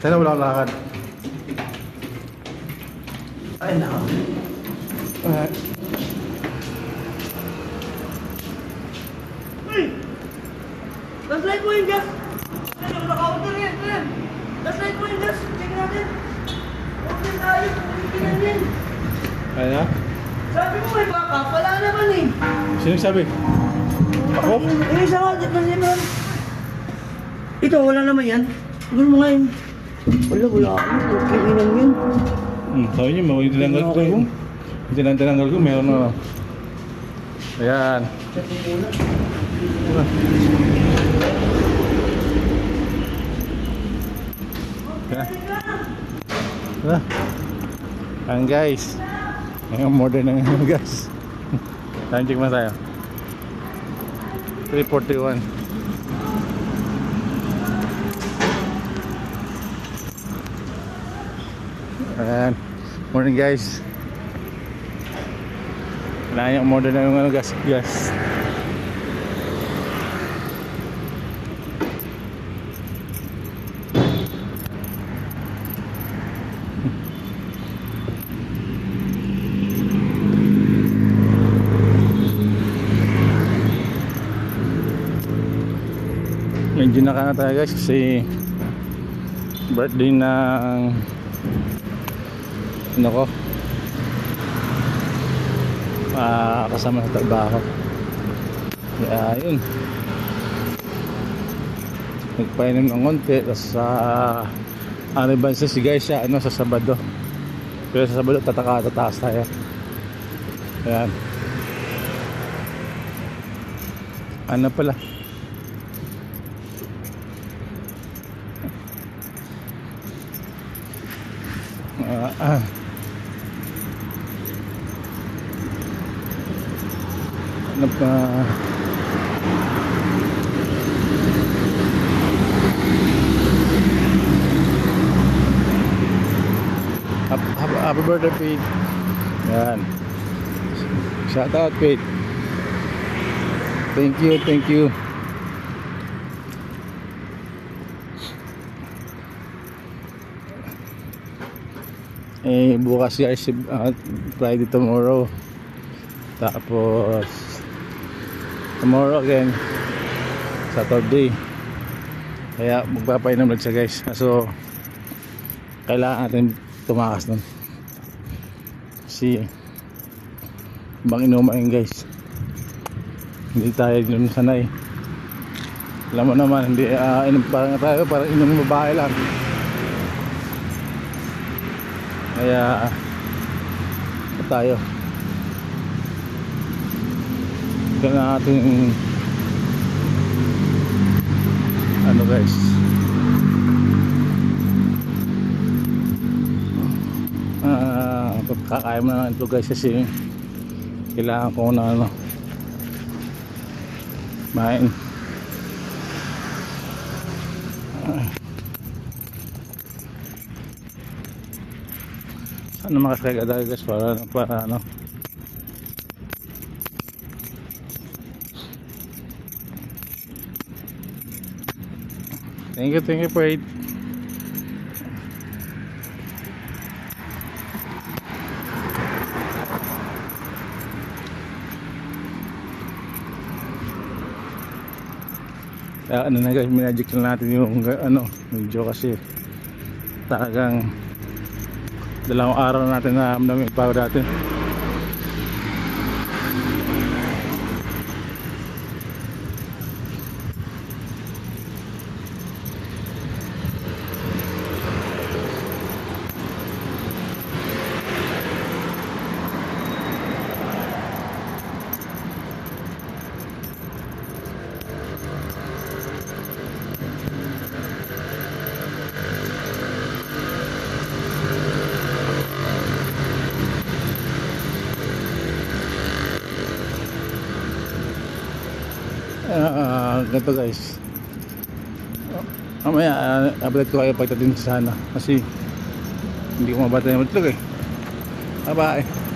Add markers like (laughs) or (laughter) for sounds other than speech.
Sana wala akong lakad. Ay, nako. Alright. Uy! Translate mo yung gas! Ay, naka-order yan, yan! Translate mo yung gas! Check natin! Order tayo, pagkikinan yan! Ano na? Sabi mo may backup, wala naman eh! Sino sabi? Ako? Eh, isa na naman. Ito, wala naman yan. Siguro mo nga yun. Wala, wala. Pagkikinan yun. Hmm, sabi niyo, may tinanggal ko. Tinang- tinanggal ko, meron na. Ayan. Mo muna. Ayan. Ayan guys. Ngayon modern na ngayon guys. (laughs) Time check muna tayo. 341. Ayan. Morning guys. Kailangan yung modern na yung ano gas. Gas. Medyo naka na tayo guys kasi birthday ng ano ko? Ah, kasama sa trabaho. Kaya yun. Nagpainom ng konti tapos sa ano ba si guys siya ano sa Sabado. Pero sa Sabado tataka tataas tayo. Ayan. Ano pala? Ah, ah. Ano pa? Happy, birthday, Pete. Yan. Shout out, Pete. Thank you, thank you. eh bukas guys uh, Friday tomorrow tapos tomorrow again. Saturday. Kaya magpapainom lang siya guys. So kailangan natin tumakas nun kasi bang inumain guys. Hindi tayo dun sanay. Alam mo naman hindi uh, inom parang tayo parang inom babae lang. Kaya ito tayo ito na ating ano guys. Ah kakain mo na ito guys kasi kailangan ko na ano main Sana makasakay tayo guys para, para ano Thank you, thank you for it. Kaya ano na guys, minagic na natin yung ano, medyo kasi talagang dalawang araw natin na yung power natin Ah, ganito guys. Mamaya uh, update ko kayo pagdating sa sana. Kasi hindi ko mabata yung itlog eh. Bye bye